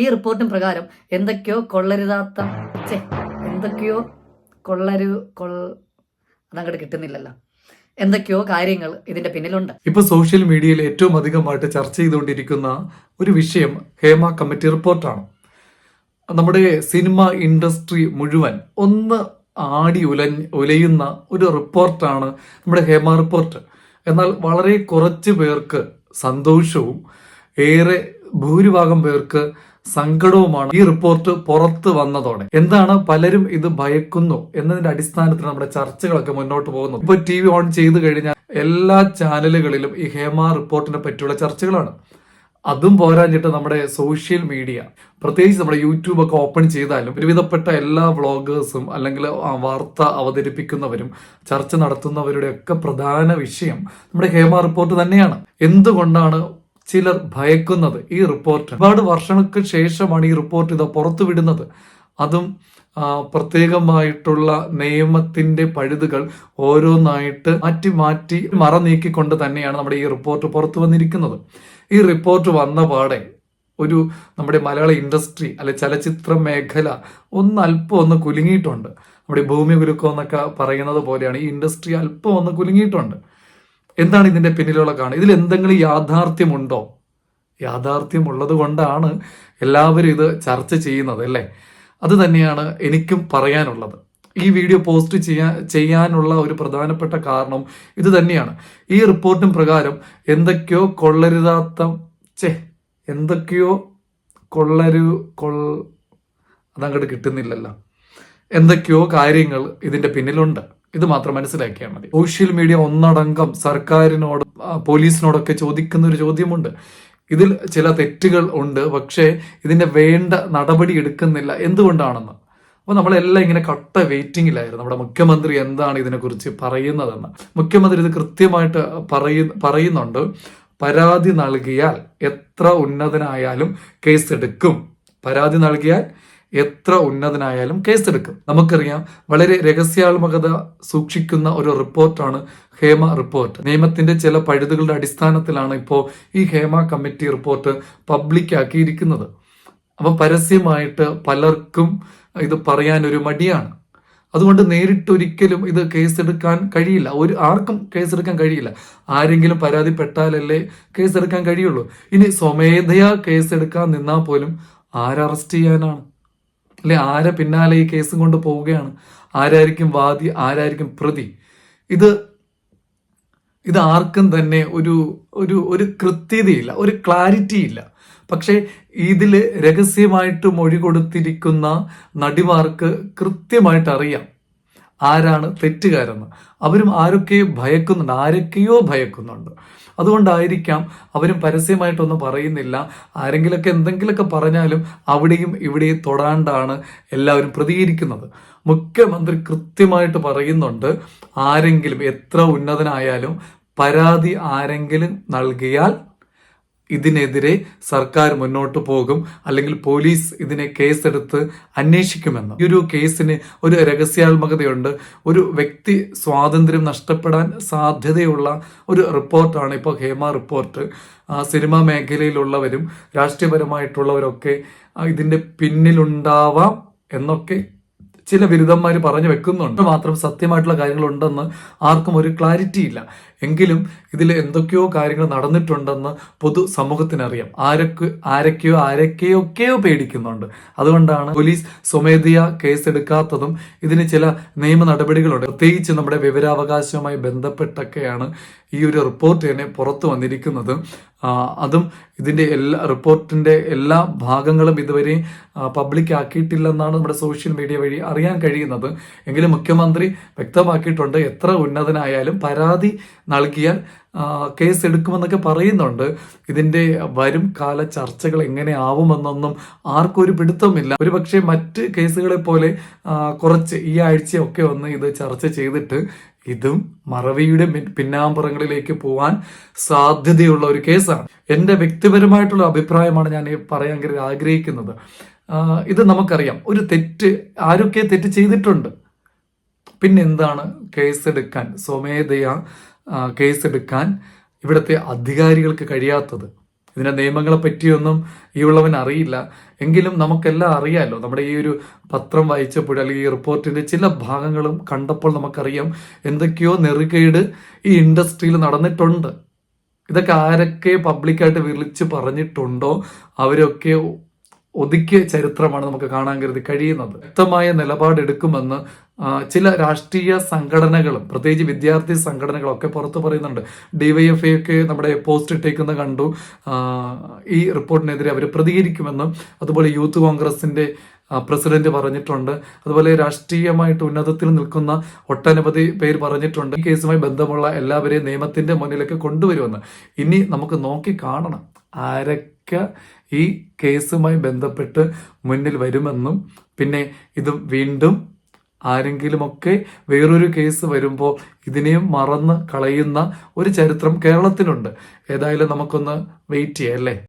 ഈ റിപ്പോർട്ടിൻ പ്രകാരം എന്തൊക്കെയോ കൊള്ളരുതാത്ത ചേ എന്തൊക്കെയോ കൊള്ളരു കൊൾ അതങ്ങോട്ട് കിട്ടുന്നില്ലല്ലോ. എന്തൊക്കെയോ കാര്യങ്ങൾ ഇതിന്റെ പിന്നിലുണ്ട്. ഇപ്പൊ സോഷ്യൽ മീഡിയയിൽ ഏറ്റവും അധികമായിട്ട് ചർച്ച ചെയ്തുകൊണ്ടിരിക്കുന്ന ഒരു വിഷയം ഹേമ കമ്മിറ്റി റിപ്പോർട്ടാണ്. നമ്മുടെ സിനിമ ഇൻഡസ്ട്രി മുഴുവൻ ഒന്ന് ആടി ഉല ഉലയുന്ന ഒരു റിപ്പോർട്ടാണ് നമ്മുടെ ഹേമ റിപ്പോർട്ട്. എന്നാൽ വളരെ കുറച്ച് പേർക്ക് സന്തോഷവും ഏറെ ഭൂരിഭാഗം പേർക്ക് സങ്കടവുമാണ് ഈ റിപ്പോർട്ട് പുറത്തു വന്നതോടെ. എന്താണ് പലരും ഇത് ഭയക്കുന്നു എന്നതിന്റെ അടിസ്ഥാനത്തിൽ നമ്മുടെ ചർച്ചകളൊക്കെ മുന്നോട്ട് പോകുന്നു. ഇപ്പൊ ടി വി ഓൺ ചെയ്ത് കഴിഞ്ഞാൽ എല്ലാ ചാനലുകളിലും ഈ ഹേമ റിപ്പോർട്ടിനെ പറ്റിയുള്ള ചർച്ചകളാണ്. അതും പോരാഞ്ഞിട്ട് നമ്മുടെ സോഷ്യൽ മീഡിയ പ്രത്യേകിച്ച് നമ്മുടെ യൂട്യൂബ് ഒക്കെ ഓപ്പൺ ചെയ്താലും ഒരുവിധപ്പെട്ട എല്ലാ വ്ളോഗേഴ്സും അല്ലെങ്കിൽ വാർത്ത അവതരിപ്പിക്കുന്നവരും ചർച്ച നടത്തുന്നവരുടെ ഒക്കെ പ്രധാന വിഷയം നമ്മുടെ ഹേമ റിപ്പോർട്ട് തന്നെയാണ്. എന്തുകൊണ്ടാണ് ചിലർ ഭയക്കുന്നത് ഈ റിപ്പോർട്ട്. ഒരുപാട് വർഷങ്ങൾക്ക് ശേഷമാണ് ഈ റിപ്പോർട്ട് ഇത് പുറത്തുവിടുന്നത്. അതും പ്രത്യേകമായിട്ടുള്ള നിയമത്തിന്റെ പഴുതുകൾ ഓരോന്നായിട്ട് മാറ്റി മാറ്റി മറ നീക്കിക്കൊണ്ട് തന്നെയാണ് നമ്മുടെ ഈ റിപ്പോർട്ട് പുറത്തു വന്നിരിക്കുന്നത് ഈ റിപ്പോർട്ട് വന്ന പാടെ ഒരു നമ്മുടെ മലയാള ഇൻഡസ്ട്രി അല്ലെ ചലച്ചിത്ര മേഖല ഒന്ന് അല്പം ഒന്ന് കുലുങ്ങിയിട്ടുണ്ട്. നമ്മുടെ ഭൂമി കുലുക്കം എന്നൊക്കെ പറയുന്നത് പോലെയാണ് ഈ ഇൻഡസ്ട്രി അല്പം ഒന്ന് കുലുങ്ങിയിട്ടുണ്ട്. എന്താണ് ഇതിന്റെ പിന്നിലുള്ള കാണുക? ഇതിൽ എന്തെങ്കിലും യാഥാർത്ഥ്യമുണ്ടോ? യാഥാർത്ഥ്യമുള്ളത് കൊണ്ടാണ് എല്ലാവരും ഇത് ചർച്ച ചെയ്യുന്നത് അല്ലേ? അത് തന്നെയാണ് എനിക്കും പറയാനുള്ളത്. ഈ വീഡിയോ പോസ്റ്റ് ചെയ്യാൻ ചെയ്യാനുള്ള ഒരു പ്രധാനപ്പെട്ട കാരണം ഇത് തന്നെയാണ്. ഈ റിപ്പോർട്ടും പ്രകാരം എന്തൊക്കെയോ കൊള്ളരുതാത്ത ചേ എന്തൊക്കെയോ കൊള്ളരു കൊൾ അതങ്ങോട്ട് കിട്ടുന്നില്ലല്ലോ. എന്തൊക്കെയോ കാര്യങ്ങൾ ഇതിന്റെ പിന്നിലുണ്ട്. ഇത് മാത്രം മനസ്സിലാക്കിയാൽ മതി. സോഷ്യൽ മീഡിയ ഒന്നടങ്കം സർക്കാരിനോട് പോലീസിനോടൊക്കെ ചോദിക്കുന്ന ഒരു ചോദ്യമുണ്ട്. ഇതിൽ ചില തെറ്റുകൾ ഉണ്ട് പക്ഷേ ഇതിന്റെ വേണ്ട നടപടി എടുക്കുന്നില്ല. എന്തുകൊണ്ടാണെന്ന്? അപ്പോൾ നമ്മളെല്ലാം ഇങ്ങനെ കട്ട വെയിറ്റിംഗിലായിരുന്നു നമ്മുടെ മുഖ്യമന്ത്രി എന്താണ് ഇതിനെക്കുറിച്ച് പറയുന്നതെന്ന്. മുഖ്യമന്ത്രി ഇത് കൃത്യമായിട്ട് പറയ പറയുന്നുണ്ട്. പരാതി നൽകിയാൽ എത്ര ഉന്നതനായാലും കേസ് എടുക്കും പരാതി നൽകിയാൽ എത്ര ഉന്നതനായാലും കേസെടുക്കും. നമുക്കറിയാം വളരെ രഹസ്യാത്മകത സൂക്ഷിക്കുന്ന ഒരു റിപ്പോർട്ടാണ് ഹേമ റിപ്പോർട്ട്. നിയമത്തിന്റെ ചില പഴുതുകളുടെ അടിസ്ഥാനത്തിലാണ് ഇപ്പോൾ ഈ ഹേമ കമ്മിറ്റി റിപ്പോർട്ട് പബ്ലിക് ആക്കിയിരിക്കുന്നത് അപ്പൊ പരസ്യമായിട്ട് പലർക്കും ഇത് പറയാൻ ഒരു മടിയാണ്. അതുകൊണ്ട് നേരിട്ടൊരിക്കലും ഇത് കേസെടുക്കാൻ കഴിയില്ല. ഒരു ആർക്കും കേസെടുക്കാൻ കഴിയില്ല. ആരെങ്കിലും പരാതിപ്പെട്ടാലല്ലേ കേസെടുക്കാൻ കഴിയുള്ളൂ. ഇനി സ്വമേധയാ കേസെടുക്കാൻ നിന്നാൽ പോലും ആരറസ്റ്റ് ചെയ്യാനാണ്? അല്ലെ ആരെ പിന്നാലെ ഈ കേസും കൊണ്ട് പോവുകയാണ്? ആരായിരിക്കും വാദി ആരായിരിക്കും പ്രതി? ഇത് ഇത് ആർക്കും തന്നെ ഒരു ഒരു ഒരു കൃത്യതയില്ല ഒരു ക്ലാരിറ്റി ഇല്ല പക്ഷേ ഇതിൽ രഹസ്യമായിട്ട് മൊഴി കൊടുത്തിരിക്കുന്ന നടിമാർക്ക് കൃത്യമായിട്ട് അറിയാം ആരാണ് തെറ്റുകാരെന്ന്. അവരും ആരൊക്കെയോ ഭയക്കുന്നുണ്ട് ആരൊക്കെയോ ഭയക്കുന്നുണ്ട്. അതുകൊണ്ടായിരിക്കാം അവരും പരസ്യമായിട്ടൊന്നും പറയുന്നില്ല. ആരെങ്കിലൊക്കെ എന്തെങ്കിലുമൊക്കെ പറഞ്ഞാലും അവിടെയും ഇവിടെയും തൊടാണ്ടാണ് എല്ലാവരും പ്രതികരിക്കുന്നത്. മുഖ്യമന്ത്രി കൃത്യമായിട്ട് പറയുന്നുണ്ട് ആരെങ്കിലും എത്ര ഉന്നതനായാലും പരാതി ആരെങ്കിലും നൽകിയാൽ ഇതിനെതിരെ സർക്കാർ മുന്നോട്ട് പോകും അല്ലെങ്കിൽ പോലീസ് ഇതിനെ കേസെടുത്ത് അന്വേഷിക്കുമെന്ന്. ഈ ഒരു കേസിന് ഒരു രഹസ്യാത്മകതയുണ്ട്. ഒരു വ്യക്തി സ്വാതന്ത്ര്യം നഷ്ടപ്പെടാൻ സാധ്യതയുള്ള ഒരു റിപ്പോർട്ടാണ് ഇപ്പോൾ ഹേമ റിപ്പോർട്ട്. സിനിമാ മേഖലയിലുള്ളവരും രാഷ്ട്രീയപരമായിട്ടുള്ളവരൊക്കെ ഇതിന്റെ പിന്നിലുണ്ടാവാം എന്നൊക്കെ ചില ബിരുദന്മാർ പറഞ്ഞു വെക്കുന്നുണ്ട്. മാത്രം സത്യമായിട്ടുള്ള കാര്യങ്ങളുണ്ടെന്ന് ആർക്കും ഒരു ക്ലാരിറ്റി ഇല്ല എങ്കിലും ഇതിൽ എന്തൊക്കെയോ കാര്യങ്ങൾ നടന്നിട്ടുണ്ടെന്ന് പൊതു സമൂഹത്തിനറിയാം. ആരൊക്കെ ആരൊക്കെയോ ആരൊക്കെയൊക്കെയോ പേടിക്കുന്നുണ്ട്. അതുകൊണ്ടാണ് പോലീസ് സ്വമേധയാ കേസെടുക്കാത്തതും ഇതിന് ചില നിയമ നടപടികളുണ്ട്. പ്രത്യേകിച്ച് നമ്മുടെ വിവരാവകാശവുമായി ബന്ധപ്പെട്ടൊക്കെയാണ് ഈ ഒരു റിപ്പോർട്ട് തന്നെ പുറത്തു വന്നിരിക്കുന്നത്. അതും ഇതിന്റെ എല്ലാ റിപ്പോർട്ടിന്റെ എല്ലാ ഭാഗങ്ങളും ഇതുവരെ പബ്ലിക് ആക്കിയിട്ടില്ലെന്നാണ് നമ്മുടെ സോഷ്യൽ മീഡിയ വഴി അറിയാൻ കഴിയുന്നത്. എങ്കിലും മുഖ്യമന്ത്രി വ്യക്തമാക്കിയിട്ടുണ്ട് എത്ര ഉന്നതനായാലും പരാതി നൽകിയാൽ കേസ് എടുക്കുമെന്നൊക്കെ പറയുന്നുണ്ട്. ഇതിന്റെ വരും കാല ചർച്ചകൾ എങ്ങനെയാവുമെന്നൊന്നും ആർക്കും ഒരു പിടുത്തമില്ല ഒരുപക്ഷെ മറ്റ് കേസുകളെ പോലെ കുറച്ച് ഈ ആഴ്ചയൊക്കെ ഒന്ന് ഇത് ചർച്ച ചെയ്തിട്ട് ഇതും മറവിയുടെ പിന്നാമ്പുറങ്ങളിലേക്ക് പോവാൻ സാധ്യതയുള്ള ഒരു കേസാണ്. എന്റെ വ്യക്തിപരമായിട്ടുള്ള അഭിപ്രായമാണ് ഞാൻ പറയാൻ ആഗ്രഹിക്കുന്നത്. ഇത് നമുക്കറിയാം. ഒരു തെറ്റ് ആരൊക്കെ തെറ്റ് ചെയ്തിട്ടുണ്ട്. പിന്നെന്താണ് കേസെടുക്കാൻ സ്വമേധയാ കേസെടുക്കാൻ ഇവിടുത്തെ അധികാരികൾക്ക് കഴിയാത്തത്. ഇതിന്റെ നിയമങ്ങളെ പറ്റിയൊന്നും ഈ ഉള്ളവൻ അറിയില്ല. എങ്കിലും നമുക്കെല്ലാം അറിയാമല്ലോ നമ്മുടെ ഈ ഒരു പത്രം വായിച്ചപ്പോൾ അല്ലെങ്കിൽ ഈ റിപ്പോർട്ടിന്റെ ചില ഭാഗങ്ങളും കണ്ടപ്പോൾ നമുക്കറിയാം എന്തൊക്കെയോ നെറുകേട് ഈ ഇൻഡസ്ട്രിയിൽ നടന്നിട്ടുണ്ട്. ഇതൊക്കെ ആരൊക്കെ പബ്ലിക്കായിട്ട് വിളിച്ച് പറഞ്ഞിട്ടുണ്ടോ അവരൊക്കെ ഒതുക്കിയ ചരിത്രമാണ് നമുക്ക് കാണാൻ കരുതി കഴിയുന്നത്. വ്യക്തമായ നിലപാടെടുക്കുമെന്ന് ചില രാഷ്ട്രീയ സംഘടനകളും പ്രത്യേകിച്ച് വിദ്യാർത്ഥി സംഘടനകളൊക്കെ പുറത്തു പറയുന്നുണ്ട്. ഡിവൈഎഫ്ഐ ഒക്കെ നമ്മുടെ പോസ്റ്റ് ഇട്ടേക്കുന്ന കണ്ടു. ഈ റിപ്പോർട്ടിനെതിരെ അവർ പ്രതികരിക്കുമെന്നും അതുപോലെ യൂത്ത് കോൺഗ്രസിന്റെ പ്രസിഡന്റ് പറഞ്ഞിട്ടുണ്ട്. അതുപോലെ രാഷ്ട്രീയമായിട്ട് ഉന്നതത്തിൽ നിൽക്കുന്ന ഒട്ടനവധി പേര് പറഞ്ഞിട്ടുണ്ട്. ഈ കേസുമായി ബന്ധമുള്ള എല്ലാവരെയും നിയമത്തിന്റെ മുന്നിലേക്ക് കൊണ്ടുവരുമെന്ന്. ഇനി നമുക്ക് നോക്കി കാണണം. ആരൊക്കെ ഈ കേസുമായി ബന്ധപ്പെട്ട് മുന്നിൽ വരുമെന്നും പിന്നെ ഇത് വീണ്ടും ആരെങ്കിലുമൊക്കെ വേറൊരു കേസ് വരുമ്പോൾ ഇതിനെയും മറന്ന് കളയുന്ന ഒരു ചരിത്രം കേരളത്തിലുണ്ട്. ഏതായാലും നമുക്കൊന്ന് വെയിറ്റ് ചെയ്യാം അല്ലേ?